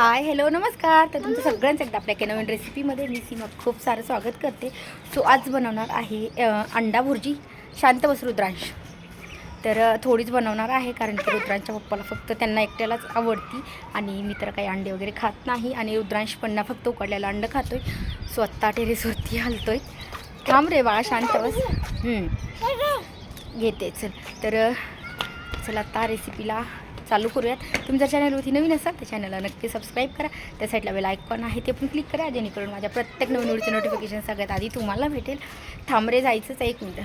Hi hello नमस्कार. तर तुमचं सगळ्यांचं एकदा आपल्या एका नवीन रेसिपीमध्ये मी सीमा खूप सारं स्वागत करते. सो आज बनवणार आहे अंडा भुर्जी शांत बस रुद्रांश. तर थोडीच बनवणार आहे कारण की रुद्रांच्या पप्पाला फक्त त्यांना एकट्यालाच आवडती आणि मी तर काही अंडे वगैरे खात नाही आणि रुद्रांश पण फक्त उकडलेलं अंड खातो सो आत्ता टेरेसवरती हलतोय थांब रे बाळा शांत बस. घेते चल. तर चला आता रेसिपीला चालू करूयात. तुम्ही जर चॅनलवरती नवीन असाल तर चॅनलला नक्की सबस्क्राईब करा. त्या साईडला बेल आयकॉन आहे ते पण क्लिक करा जेणेकरून माझ्या प्रत्येक नवीन व्हिडिओचं नोटिफिकेशन सगळ्यात आधी तुम्हाला भेटेल. थांबरे जायचंच आहे एक मिनटं.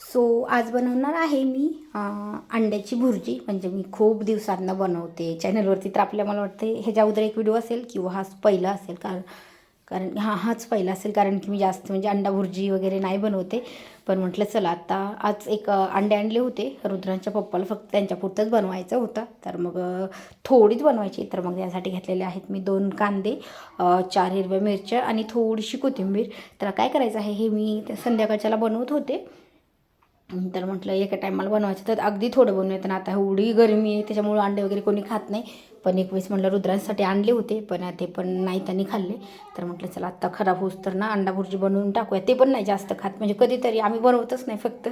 सो आज बनवणार आहे मी अंड्याची भुर्जी. म्हणजे मी खूप दिवसांना बनवते. चॅनलवरती तर आपल्या मला वाटते ह्याच्या अगोदर एक व्हिडिओ असेल किंवा हाच पहिला असेल. कारण कारण हा हाच पहिला असेल. कारण की मी जास्त म्हणजे अंडा भुर्जी वगैरे नाही बनवते. पण म्हटलं चला आता आज एक अंडे आणले होते. रुद्रांच्या पप्पाला फक्त त्यांच्यापुरतंच बनवायचं होतं. तर मग थोडीच बनवायची. तर मग यासाठी घेतलेले आहेत मी दोन कांदे चार हिरव्या मिरच्या आणि थोडीशी कोथिंबीर. तर काय करायचं आहे हे मी संध्याकाळच्याला बनवत होते. तर म्हटलं एका टायमाला बनवायचं तर अगदी थोडं बनवूया तर आता एवढी गरमी आहे त्याच्यामुळं अंडे वगैरे कोणी खात नाही. पण एक वेळेस म्हटलं रुद्रांसाठी आणले होते पण ते पण नाही त्यांनी खाल्ले. तर म्हटलं चला आत्ता खराब होस तर ना अंडा भुर्जी बनवून टाकूया. ते पण नाही जास्त खात. म्हणजे कधीतरी आम्ही बनवतच नाही फक्त.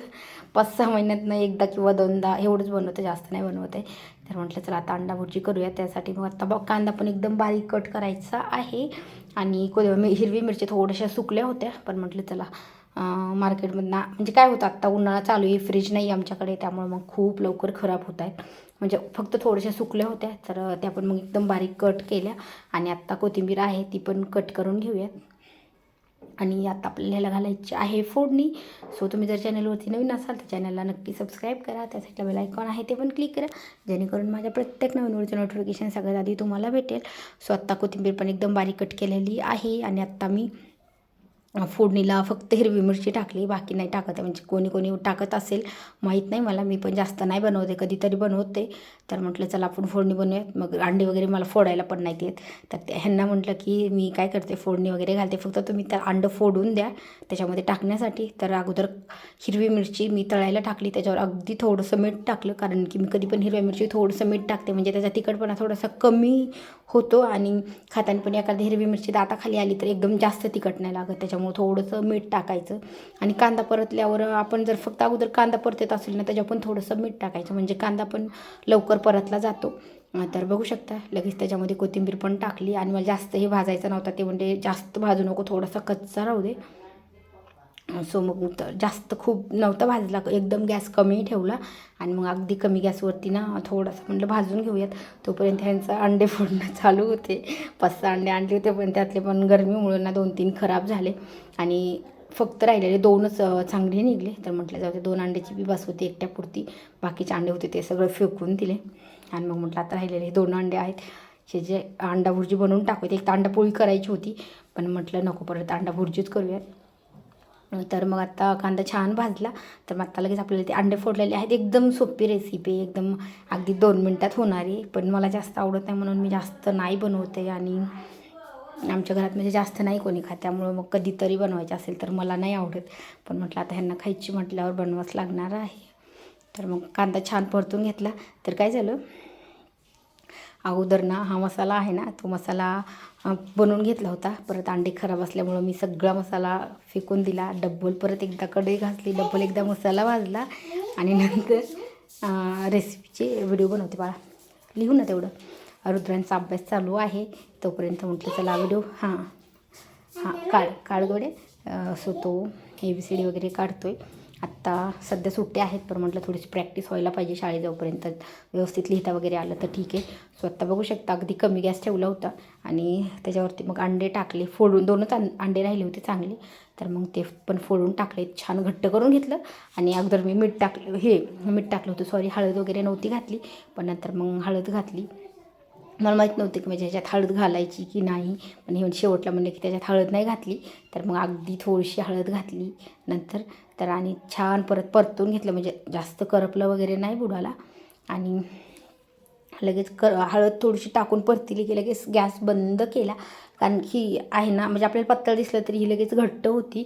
पाच सहा महिन्यातनं एकदा किंवा दोनदा एवढंच बनवतं जास्त नाही बनवत. आहे तर म्हटलं चला आता अंडा भुर्जी करूया. त्यासाठी मग आता बघ कांदा पण एकदम बारीक कट करायचा आहे. आणि को हिरवी मिरची थोड्याशा सुकल्या होत्या. पण म्हटलं चला मार्केटमधनं म्हणजे काय होतं आत्ता उन्हाळा चालू आहे फ्रीज नाही आमच्याकडे त्यामुळे मग खूप लवकर खराब होत आहेत. म्हणजे फक्त थोड्याशा सुकल्या होत्या तर त्या पण मग एकदम बारीक कट केल्या. आणि आत्ता कोथिंबीर आहे ती पण कट करून घेऊयात आणि आता आपल्याला ह्याला घालायची आहे फोडणी. सो तुम्ही जर चॅनलवरती नवीन असाल तर चॅनलला नक्की सबस्क्राईब करा. त्यासाठी बेल आयकॉन आहे ते पण क्लिक करा. जेणेकरून माझ्या प्रत्येक नवीन व्हिडिओचं नोटिफिकेशन सगळ्यात आधी तुम्हाला भेटेल. सो आत्ता कोथिंबीर पण एकदम बारीक कट केलेली आहे. आणि आत्ता मी फोडणीला फक्त हिरवी मिरची टाकली बाकी नाही टाकत म्हणजे कोणी कोणी टाकत असेल माहीत नाही मला. मी पण जास्त नाही बनवते कधीतरी बनवते. तर म्हटलं चला आपण फोडणी बनवूयात. मग अंडे वगैरे मला फोडायला पण नाहीत येत. तर ते ह्यांना म्हटलं की मी काय करते फोडणी वगैरे घालते. फक्त तुम्ही त्या अंडं फोडून द्या त्याच्यामध्ये टाकण्यासाठी. तर अगोदर हिरवी मिरची मी तळायला टाकली. त्याच्यावर अगदी थोडंसं मीठ टाकलं. कारण की मी कधी पण हिरव्या मिरची थोडंसं मीठ टाकते. म्हणजे त्याचा तिखटपणा थोडासा कमी होतो. आणि खाताना पण एखादी हिरवी मिरची दाताखाली आली तर एकदम जास्त तिखट नाही लागत. त्याच्यामुळे थोडंसं मीठ टाकायचं. आणि कांदा परतल्यावर आपण जर फक्त अगोदर कांदा परतत असेल ना त्याच्यावर पण थोडंसं मीठ टाकायचं. म्हणजे कांदा पण लवकर परतला जातो. तर बघू शकता लगेच त्याच्यामध्ये कोथिंबीर पण टाकली. आणि मला जास्त हे भाजायचं नव्हता ते म्हणजे जास्त भाजू नको थोडासा कच्चा राहू दे. सो मग तर जास्त खूप नव्हता भाजला एकदम गॅस कमी ठेवला आणि मग अगदी कमी गॅसवरती ना थोडंसं म्हटलं भाजून घेऊयात. तोपर्यंत ह्यांचं अंडे फोडणं चालू होते. पाच सहा अंडे आणले होते पण त्यातले पण गरमीमुळे ना दोन तीन खराब झाले. आणि फक्त राहिलेले दोनच चांगले निघले. तर म्हटलं जाऊ दे दोन अंड्याची बी बस होती एकट्यापुरती बाकीचे अंडे होते ते सगळं फेकून दिले. आणि मग म्हटलं आता राहिलेले दोन अंडे आहेत. हे जे अंडा भुर्जी बनवून टाकूयात. एक तर अंडा पोळी करायची होती पण म्हटलं नको परत अंडा भुर्जीच करूयात. तर मग आता कांदा छान भाजला. तर मग आता लगेच आपल्याला ते अंडे फोडलेले आहेत. एकदम सोपी रेसिपी एकदम अगदी दोन मिनटात होणारी पण मला जास्त आवडत नाही म्हणून मी जास्त नाही बनवते आणि आमच्या घरात म्हणजे जास्त नाही कोणी खात. त्यामुळं मग कधीतरी बनवायचं असेल तर मला नाही आवडत. पण म्हटलं आता ह्यांना खायची म्हटल्यावर बनवाच लागणार आहे. तर मग कांदा छान परतून घेतला. तर काय झालं? अगोदर ना हा मसाला आहे ना तो मसाला बनवून घेतला होता. परत अंडे खराब असल्यामुळं मी सगळा मसाला फेकून दिला. डब्बल परत एकदा कढई घातली डब्बल एकदा मसाला भाजला आणि नंतर रेसिपीचे व्हिडिओ बनवते बाळा. लिहू ना तेवढं. रुद्रांचा अभ्यास चालू आहे. तोपर्यंत म्हटलं चला व्हिडिओ हां हां काळ काळगोडे सो तो ए बी सी डी वगैरे काढतो आहे आत्ता सध्या सुट्ट्या आहेत पण म्हटलं थोडीशी प्रॅक्टिस व्हायला पाहिजे शाळेत जाऊपर्यंत व्यवस्थित लिहिता वगैरे आलं तर ठीक आहे. सो आत्ता बघू शकता अगदी कमी गॅस ठेवला होता आणि त्याच्यावरती मग अंडे टाकले फोडून दोनच अंडे राहिले होते चांगले. तर मग ते पण फोडून टाकले छान घट्ट करून घेतलं आणि अगोदर मी मीठ टाकलं हे मीठ टाकलं होतं. सॉरी हळद वगैरे नव्हती घातली पण नंतर मग हळद घातली. मला माहीत नव्हतं की म्हणजे ह्याच्यात हळद घालायची की नाही पण हे शेवटला म्हणलं की त्याच्यात हळद नाही घातली. तर मग अगदी थोडीशी हळद घातली नंतर. तर आणि छान परत परतून घेतलं म्हणजे जास्त करपलं वगैरे नाही बुडाला. आणि लगेच क हळद थोडीशी टाकून परतीली की लगेच गॅस बंद केला. कारण की आहे ना म्हणजे आपल्याला पत्तळ दिसलं तरी ही लगेच घट्ट होती.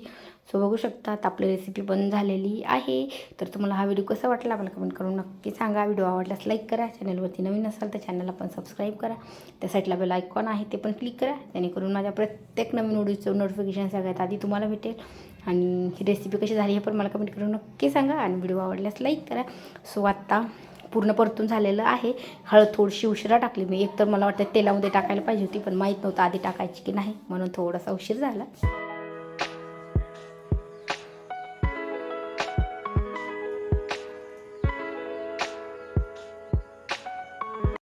सो बघू शकतात आपली रेसिपी पण झालेली आहे. तर तुम्हाला हा व्हिडिओ कसा वाटला मला कमेंट करून नक्की सांगा. व्हिडिओ आवडल्यास लाईक करा. चॅनलवरती नवीन असाल तर चॅनलला पण सबस्क्राईब करा. त्या साईडला बेल आयकॉन आहे ते पण क्लिक करा. जेणेकरून माझ्या प्रत्येक नवीन व्हिडिओचं नोटिफिकेशन सगळ्यात आधी तुम्हाला भेटेल. आणि ही रेसिपी कशी झाली हे पण मला कमेंट करून नक्की सांगा. आणि व्हिडिओ आवडल्यास लाईक करा. सो आत्ता पूर्ण परतून झालेलं आहे. हळद थोडीशी उशिरा टाकली मी. एक तर मला वाटतं तेलामध्ये टाकायला पाहिजे होती पण माहीत नव्हतं आधी टाकायची की नाही. म्हणून थोडासा उशीर झाला.